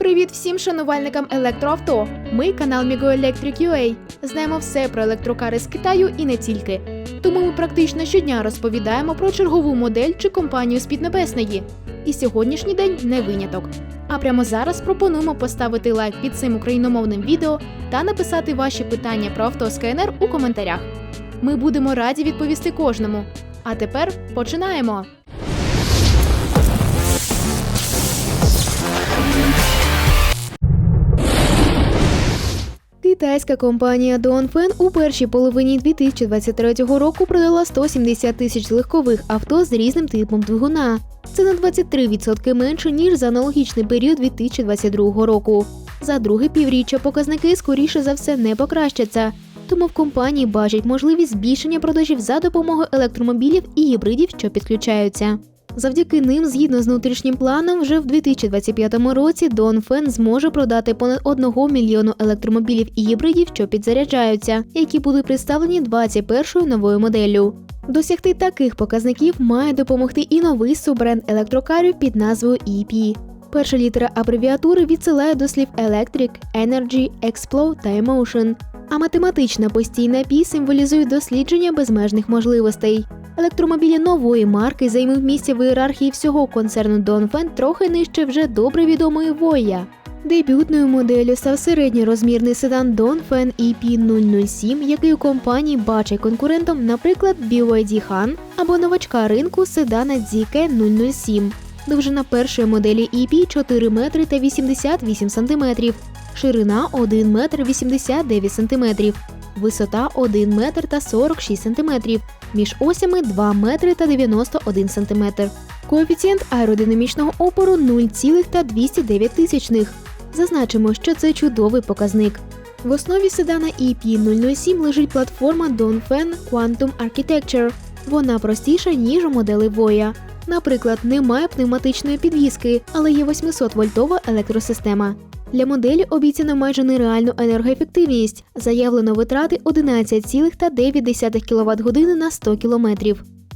Привіт всім шанувальникам електроавто. Ми канал Electric UA. Знаємо все про електрокари з Китаю і не тільки. Тому ми практично щодня розповідаємо про чергову модель чи компанію з Піднебесної. І сьогоднішній день не виняток. А прямо зараз пропонуємо поставити лайк під цим україномовним відео та написати ваші питання про авто з КНР у коментарях. Ми будемо раді відповісти кожному. А тепер починаємо! Китайська компанія Dongfeng у першій половині 2023 року продала 170 тисяч легкових авто з різним типом двигуна. Це на 23% менше ніж за аналогічний період 2022 року. За друге півріччя показники скоріше за все не покращаться. Тому в компанії бачать можливість збільшення продажів за допомогою електромобілів і гібридів, що підключаються. Завдяки ним, згідно з внутрішнім планом, вже в 2025 році Донфен зможе продати понад 1 мільйону електромобілів і гібридів, що підзаряджаються, які будуть представлені 21-ю новою моделлю. Досягти таких показників має допомогти і новий суббренд електрокарів під назвою EP. Перша літера абревіатури відсилає до слів Electric, Energy, Explode та Emotion, а математична постійна пі символізує дослідження безмежних можливостей. Електромобілі нової марки займуть місце в ієрархії всього концерну Dongfeng трохи нижче вже добре відомої Voya. Дебютною моделлю став середньорозмірний седан Dongfeng EP007, який у компанії бачить конкурентом, наприклад, BYD Han або новачка ринку седана ZK 007. Довжина першої моделі EP 4 метри та 88 сантиметрів, ширина 1 метр 89 сантиметрів, висота 1 метр та 46 сантиметрів, між осями 2 метри та 91 сантиметр. Коефіцієнт аеродинамічного опору 0,209 тисячних. Зазначимо, що це чудовий показник. В основі седана EP007 лежить платформа Dongfeng Quantum Architecture. Вона простіша, ніж у моделі Voya. Наприклад, немає пневматичної підвіски, але є 800-вольтова електросистема. Для моделі обіцяно майже нереальну енергоефективність. Заявлено витрати 11,9 кВт години на 100 км.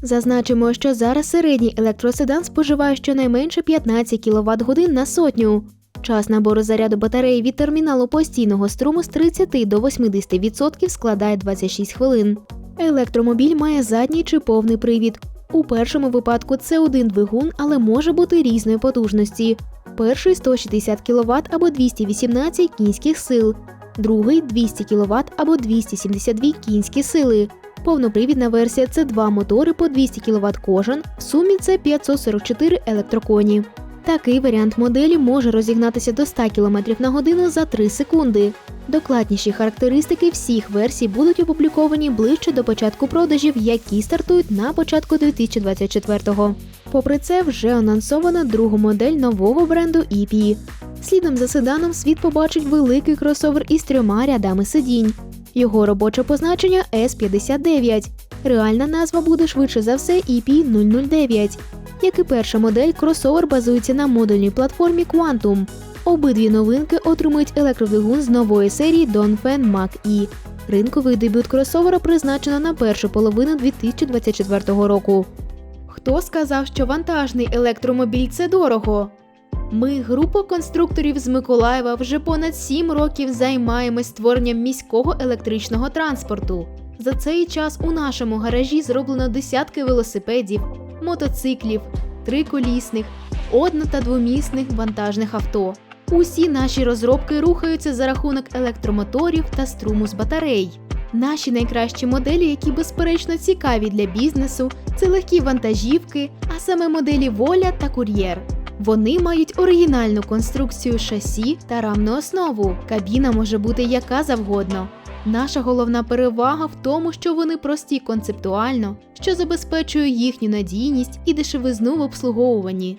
Зазначимо, що зараз середній електроседан споживає щонайменше 15 кВт годин на сотню. Час набору заряду батареї від терміналу постійного струму з 30 до 80% складає 26 хвилин. Електромобіль має задній чи повний привід. У першому випадку це один двигун, але може бути різної потужності. Перший 160 кВт або 218 кінських сил, другий 200 кВт або 272 кінські сили. Повнопривідна версія це два мотори по 200 кВт кожен, в сумі це 544 електроконі. Такий варіант моделі може розігнатися до 100 км на годину за 3 секунди. Докладніші характеристики всіх версій будуть опубліковані ближче до початку продажів, які стартують на початку 2024-го. Попри це, вже анонсовано другу модель нового бренду EP. Слідом за седаном світ побачить великий кросовер із трьома рядами сидінь. Його робоче позначення S59. Реальна назва буде швидше за все EP009. Як і перша модель, кросовер базується на модульній платформі Quantum. Обидві новинки отримують електродвигун з нової серії Dongfeng Mach-E. Ринковий дебют кросовера призначено на першу половину 2024 року. Хто сказав, що вантажний електромобіль це дорого? Ми, група конструкторів з Миколаєва, вже понад 7 років займаємось створенням міського електричного транспорту. За цей час у нашому гаражі зроблено десятки велосипедів, мотоциклів, триколісних, одно- та двомісних вантажних авто. Усі наші розробки рухаються за рахунок електромоторів та струму з батарей. Наші найкращі моделі, які безперечно цікаві для бізнесу, це легкі вантажівки, а саме моделі Воля та Кур'єр. Вони мають оригінальну конструкцію шасі та рамну основу. Кабіна може бути яка завгодно. Наша головна перевага в тому, що вони прості концептуально, що забезпечує їхню надійність і дешевизну в обслуговуванні.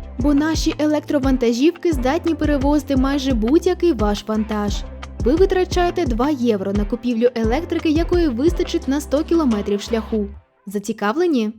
Бо наші електровантажівки здатні перевозити майже будь-який ваш вантаж. Ви витрачаєте 2 євро на купівлю електрики, якої вистачить на 100 кілометрів шляху. Зацікавлені?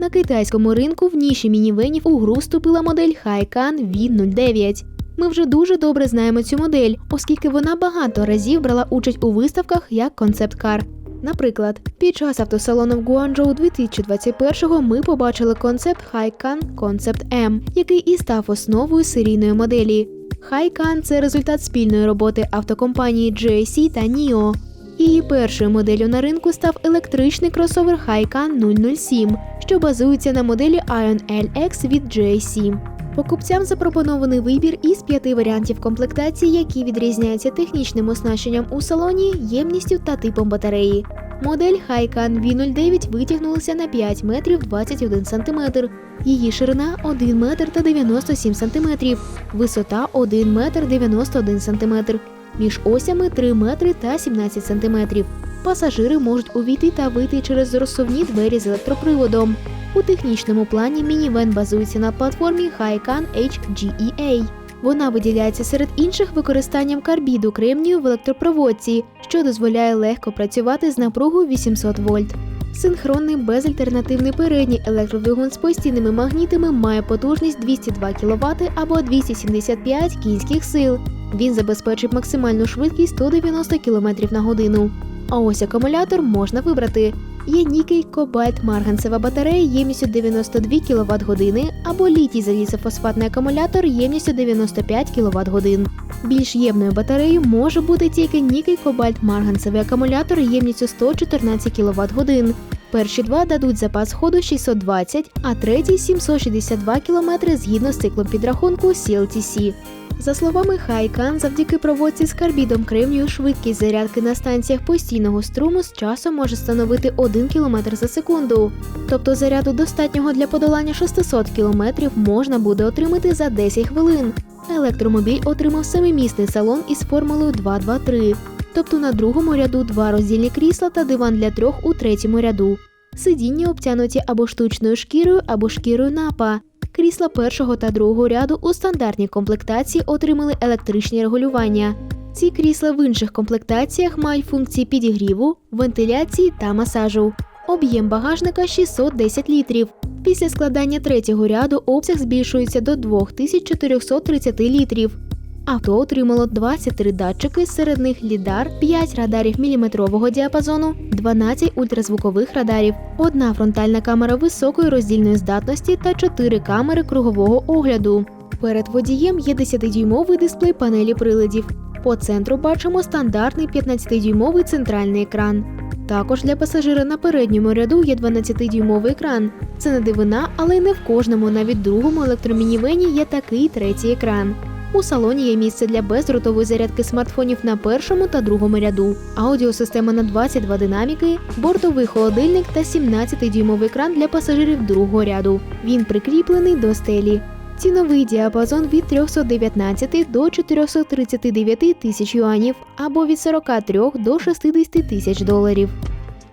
На китайському ринку в ніші мінівенів у гру вступила модель Хайкан V09. Ми вже дуже добре знаємо цю модель, оскільки вона багато разів брала участь у виставках як концепт-кар. Наприклад, під час автосалону в Гуанчжоу 2021-го ми побачили концепт Хайкан Concept M, який і став основою серійної моделі. Хайкан це результат спільної роботи автокомпанії GAC та NIO. Її першою моделлю на ринку став електричний кросовер Haycan 007, що базується на моделі Ion LX від GAC. Покупцям запропонований вибір із п'яти варіантів комплектації, які відрізняються технічним оснащенням у салоні, ємністю та типом батареї. Модель Haycan V09 витягнулася на 5 метрів 21 сантиметр. Її ширина 1 метр та 97 сантиметрів, висота 1 метр 91 сантиметр. Між осями 3 метри та 17 сантиметрів. Пасажири можуть увійти та вийти через розсувні двері з електроприводом. У технічному плані мінівен базується на платформі Haycan HGEA. Вона виділяється серед інших використанням карбіду кремнію в електропроводці, що дозволяє легко працювати з напругою 800 вольт. Синхронний безальтернативний передній електродвигун з постійними магнітами має потужність 202 кВт або 275 кінських сил. Він забезпечить максимальну швидкість 190 км на годину. А ось акумулятор можна вибрати. Є нікель кобальт марганцева батарея ємністю 92 кВт години або літій залізофосфатний акумулятор ємністю 95 кВт годин. Більш ємною батареєю може бути тільки нікель кобальт марганцевий акумулятор ємністю 114 кВт годин. Перші два дадуть запас ходу 620, а третій 762 км згідно з циклом підрахунку CLTC. За словами Хайкан, завдяки проводці з карбідом кремнію швидкість зарядки на станціях постійного струму з часом може становити 1 км за секунду. Тобто заряду достатнього для подолання 600 км можна буде отримати за 10 хвилин. Електромобіль отримав семимісний салон із формулою 223, тобто на другому ряду два роздільні крісла та диван для трьох у третьому ряду. Сидіння обтянуті або штучною шкірою, або шкірою напа. Крісла першого та другого ряду у стандартній комплектації отримали електричні регулювання. Ці крісла в інших комплектаціях мають функції підігріву, вентиляції та масажу. Об'єм багажника 610 літрів. Після складання третього ряду обсяг збільшується до 2430 літрів. Авто отримало 23 датчики, серед них лідар, 5 радарів міліметрового діапазону, 12 ультразвукових радарів, одна фронтальна камера високої роздільної здатності та 4 камери кругового огляду. Перед водієм є 10-дюймовий дисплей панелі приладів. По центру бачимо стандартний 15-дюймовий центральний екран. Також для пасажира на передньому ряду є 12-дюймовий екран. Це не дивина, але й не в кожному, навіть другому електромінівені є такий третій екран. У салоні є місце для бездротової зарядки смартфонів на першому та другому ряду, аудіосистема на 22 динаміки, бортовий холодильник та 17-дюймовий екран для пасажирів другого ряду. Він прикріплений до стелі. Ціновий діапазон від 319 до 439 тисяч юанів або від 43 до 60 тисяч доларів.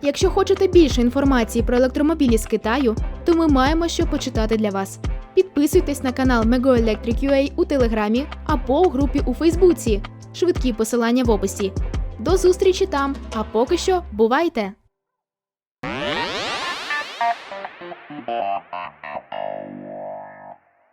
Якщо хочете більше інформації про електромобілі з Китаю, то ми маємо що почитати для вас. Підписуйтесь на канал Mego Electric UA у Телеграмі або у групі у Фейсбуці. Швидкі посилання в описі. До зустрічі там, а поки що бувайте!